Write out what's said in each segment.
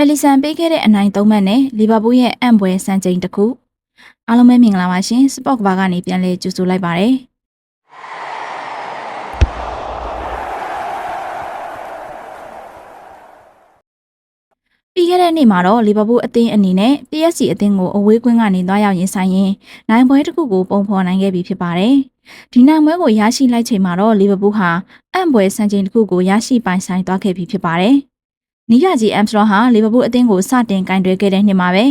ယ်လီဆန်ပေးခဲ့တဲ့အနိုင်သုံးမှတ်နဲ့လီဗာပူးရဲ့အံ့ပွဲစံချိန်တစ်ခုအားလုံးပဲမင်္ဂလာပါရှင်စပေါ့ကဘာကနေပြန်လဲကြိုဆိုလိုက်ပါရစေပြီးခဲ့တဲ့နေ့မှာတော့လီဗာပူးအသင်းအနေနဲ့ PSG အသင်းကိုအဝေးကွင်းကနေသွားရောက်ရင်ဆိုင်ရင်နိုင်ပွဲတစ်ခုကိုပုံဖော်နိုင်ခဲ့ပြီဖြစ်ပါတယ်။ဒီနိုင်ပွဲကိုရရှိလိုက်ချိန်မှာတော့လီဗာပူးဟာအံ့ပွဲစံချိန်တစ်ခုကိုရရှိပိုင်ဆိုင်သွားခဲ့ပြီဖြစ်ပါတယ်။ နီးရကြီးအမ်စတော်ဟာလီဗာပူးအသင်းကိုစတင်ကင်တွယ်ခဲ့တဲ့နှစ်မှာပဲ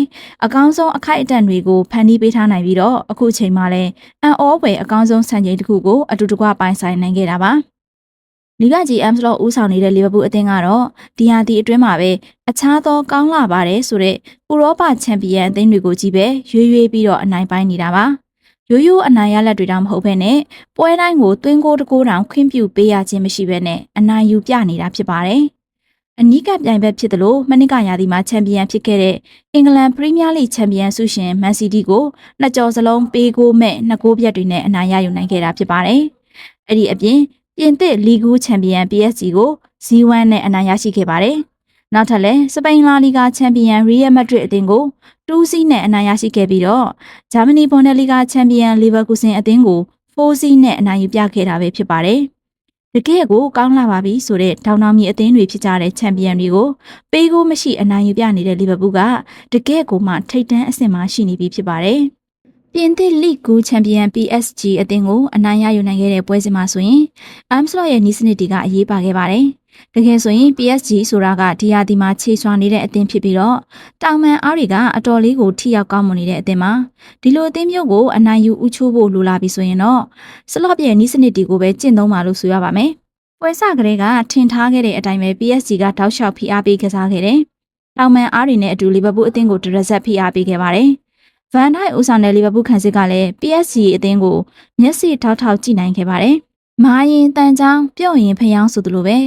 အကောင်းဆုံးအခိုက်အတန့်တွေကိုဖန်တီးပေးထားနိုင်ပြီးတော့အခုချိန်မှာလည်းအန်အောဝယ်အကောင်းဆုံးစံချိန်တစ်ခုကိုအတူတကွပိုင်ဆိုင်နိုင်ခဲ့တာပါ။လီဗာဂျီအမ်စလော့ဦးဆောင်နေတဲ့လီဗာပူးအသင်းကတော့ဒီဟာဒီအတွင်းမှာပဲအခြားသောကောင်းလာပါတယ်ဆိုတဲ့ဥရောပချန်ပီယံအသင်းတွေကိုကြည့်ပဲရွေးရွေးပြီးတော့အနိုင်ပိုင်းနေတာပါရိုးရိုးအနိုင်ရလက်တွေတောင်မဟုတ်ဘဲနဲ့ပွဲတိုင်းကိုသွင်းကိုတကိုးတောင်ခွင့်ပြုပေးရခြင်းမရှိဘဲနဲ့အနိုင်ယူပြနေတာဖြစ်ပါတယ် အနီးကပြိုင်ဘက်ဖြစ်သလိုမနစ်ကရာသီမှာချန်ပီယံဖြစ်ခဲ့တဲ့အင်္ဂလန်ပရီးမီးယားလိချန်ပီယံဆုရှင်မန်စီးတီးကိုနှစ်ကြော်စလုံးပေးကိုမဲ့နှစ်ကိုးပြတ်တွေနဲ့အနိုင်ရယူနိုင်ခဲ့တာဖြစ်ပါတယ်။အဲ့ဒီအပြင်ပြင်သစ်လီဂူချန်ပီယံ PSG ကို0-1နဲ့အနိုင်ရရှိခဲ့ပါတယ်။နောက်ထပ်လည်းစပိန်လာလီဂါချန်ပီယံရီယယ်မက်ဒရစ်အသင်းကို2-0နဲ့အနိုင်ရရှိခဲ့ပြီးတော့ဂျာမနီဘွန်ဒလီဂါချန်ပီယံလီဗာပူးစင်အသင်းကို4-0နဲ့အနိုင်ယူပြခဲ့တာပဲဖြစ်ပါတယ်။ တကယ့်ကိုကောင်းလာပါပြီဆိုတဲ့တောင်တောင်မြေအသင်းတွေဖြစ်ကြတဲ့ချန်ပီယံတွေကိုပေးကိုမရှိအနိုင်ယူပြနေတဲ့လီဗာပူးကတကယ့်ကိုမှထိပ်တန်းအဆင့်မှာရှိနေပြီဖြစ်ပါတယ်။ပြင်သစ်လိဂူချန်ပီယံ PSG အသင်းကိုအနိုင်ရယူနိုင်ခဲ့တဲ့ပွဲစဉ်မှာဆိုရင် Amsler ရဲ့နီးစနစ်တီကအရေးပါခဲ့ပါတယ်။ တကယ်ဆိုရင် PSG ဆိုတာကဒီဟာဒီမှာခြေစွာနေတဲ့အသင်းဖြစ်ပြီးတော့တောင်မန်အားတွေကအတော်လေးကိုထိရောက်ကောင်းမွန်နေတဲ့အသင်းမှာဒီလိုအသင်းမျိုးကိုအနိုင်ယူဥချိုးဖို့လိုလာပြီဆိုရင်တော့စလော့ရဲ့နီးစနစ်တီကိုပဲကျင့်သုံးပါလို့ဆိုရပါမယ်။ပွဲစကလေးကထင်ထားခဲ့တဲ့အတိုင်းပဲ PSG ကတောက်လျှောက်ဖိအားပေးကစားခဲ့တယ်။တောင်မန်အားတွေနဲ့အတူလီဗာပူးအသင်းကိုဒရက်ဆက်ဖိအားပေးခဲ့ပါတယ်။ဗန်ဒိုက်ဦးဆောင်တဲ့လီဗာပူးခံစစ်ကလည်း PSG အသင်းကိုမျက်စိထောက်ထောက်ကြည့်နိုင်ခဲ့ပါတယ်။မာရင်တန်ချောင်းပြုတ်ရင်ဖျောင်းဆိုသလိုပဲ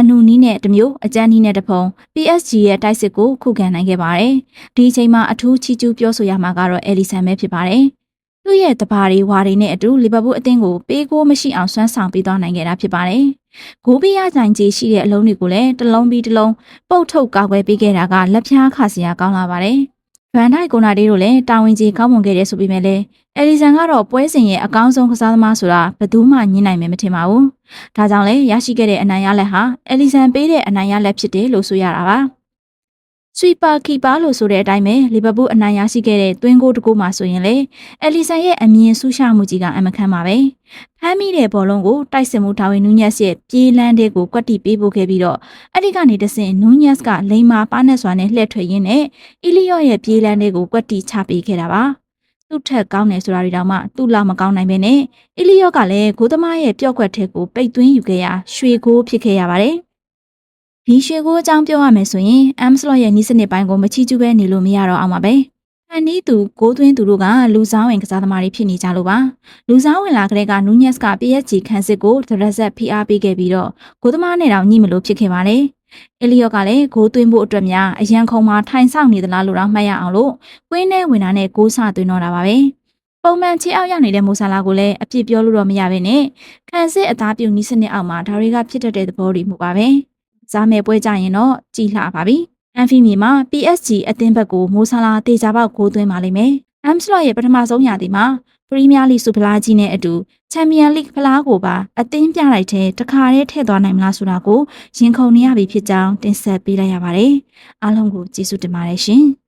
အနုနီးနဲ့တမျိုးအကြမ်းနီးနဲ့တဖုံ PSG ရဲ့တိုက်စစ်ကိုခုခံနိုင်ခဲ့ပါတယ်။ဒီအချိန်မှာအထူးချီကျူးပြောဆိုရမှာကတော့အဲလီဆန်ပဲဖြစ်ပါတယ်။သူ့ရဲ့တဘာတွေဝါတွေနဲ့အတူလီဗာပူးအသင်းကိုပေးကိုမရှိအောင်ဆွမ်းဆောင်ပေးသွားနိုင်ခဲ့တာဖြစ်ပါတယ်။ဂိုးပေးရကြိုင်ကြီးရှိတဲ့အလုံးတွေကိုလည်းတစ်လုံးပြီးတစ်လုံးပုတ်ထုတ်ကာကွယ်ပေးခဲ့တာကလက်ဖြားခါစရာကောင်းလာပါတယ်။ ဗန်ဒိုက်ကိုနာဒေးတို့လည်းတာဝန်ကြီးကောင်းမွန်ခဲ့တယ်ဆိုပေမဲ့လည်းအယ်လီဆန်ကတော့ပွဲစဉ်ရဲ့အကောင်းဆုံးကစားသမားဆိုတာဘယ်သူမှညှင်းနိုင်မယ်မထင်ပါဘူး။ဒါကြောင့်လည်းရရှိခဲ့တဲ့အနိုင်ရလက်ဟာအယ်လီဆန်ပေးတဲ့အနိုင်ရလက်ဖြစ်တယ်လို့ဆိုရတာပါ။ ဆွီပါကီပါလို့ဆိုတဲ့အတိုင်းပဲလီဗာပူးအနိုင်ရရှိခဲ့တဲ့သွင်းကိုတကူမှဆိုရင်လေအယ်လီဆန်ရဲ့အမြင်ဆူရှမှုကြီးကအမခန့်ပါပဲဖမ်းမိတဲ့ဘောလုံးကိုတိုက်စစ်မှုဒါဝင်နူးညက်စ်ရဲ့ပြေးလန်းတဲ့ကိုကွက်တီပေးပို့ခဲ့ပြီးတော့အဲ့ဒီကနေတဆင့်နူးညက်စ်ကလိန်မာပါနဲ့စွာနဲ့လှည့်ထွက်ရင်းနဲ့အီလီယော့ရဲ့ပြေးလန်းတဲ့ကိုကွက်တီချပေးခဲ့တာပါသူ့ထက်ကောင်းတယ်ဆိုတာတွေတောင်မှသူ့လောက်မကောင်းနိုင်ပဲနဲ့အီလီယော့ကလည်းဂိုးသမားရဲ့ပျော့ကွက်ထက်ကိုပိတ်သွင်းယူခဲ့ရရွှေဂိုးဖြစ်ခဲ့ရပါတယ် ဒီရွှေကိုအကြောင်းပြောရမယ်ဆိုရင် Amslot ရဲ့နီးစနစ်ပိုင်းကိုမချီးကျူးပဲနေလို့မရတော့အောင်ပါပဲ။ဖန်နီးသူကိုသွင်းသူတို့ကလူစားဝင်ကစားသမားတွေဖြစ်နေကြလို့ပါ။လူစားဝင်လာကလေးကနူးညက်စ်က PSG ခန်းစစ်ကိုဒရက်ဆက်ဖိအားပေးခဲ့ပြီးတော့ကိုသမားနဲ့တောင်ညှိမလို့ဖြစ်ခဲ့ပါလေ။အလီယော့ကလည်းဂိုးသွင်းဖို့အတွက်များအရန်ခုံမှာထိုင်ဆောင်နေသလားလို့တော့မှတ်ရအောင်လို့ကွင်းထဲဝင်တာနဲ့ဂိုးစသွင်းတော့တာပါပဲ။ပုံမှန်ချေအောက်ရောက်နေတဲ့မိုဆာလာကိုလည်းအပြစ်ပြောလို့တော့မရဘဲနဲ့ခံစစ်အသားပြုတ်နီးစနစ်အောက်မှာဒါတွေကဖြစ်တတ်တဲ့သဘောတွေမှုပါပဲ။ စားမဲ့ပွဲကြရင်တော့ကြည်လှပါပြီ။အန်ဖီမီမှာ PSG အသင်းဘက်ကိုမိုးဆာလာတေချာပေါက်ဂိုးသွင်းပါလိမ့်မယ်။အမ်စလော့ရဲ့ပထမဆုံးရာသီမှာပရီးမီးယားလိစုဖလားကြီးနဲ့အတူချန်ပီယံလိဖလားကိုပါအသင်းပြလိုက်တဲ့တခါတည်းထည့်သွားနိုင်မလားဆိုတာကိုရင်ခုန်နေရပြီဖြစ်ကြောင်းတင်ဆက်ပေးလိုက်ရပါတယ်။အားလုံးကိုကျေးဇူးတင်ပါတယ်ရှင်။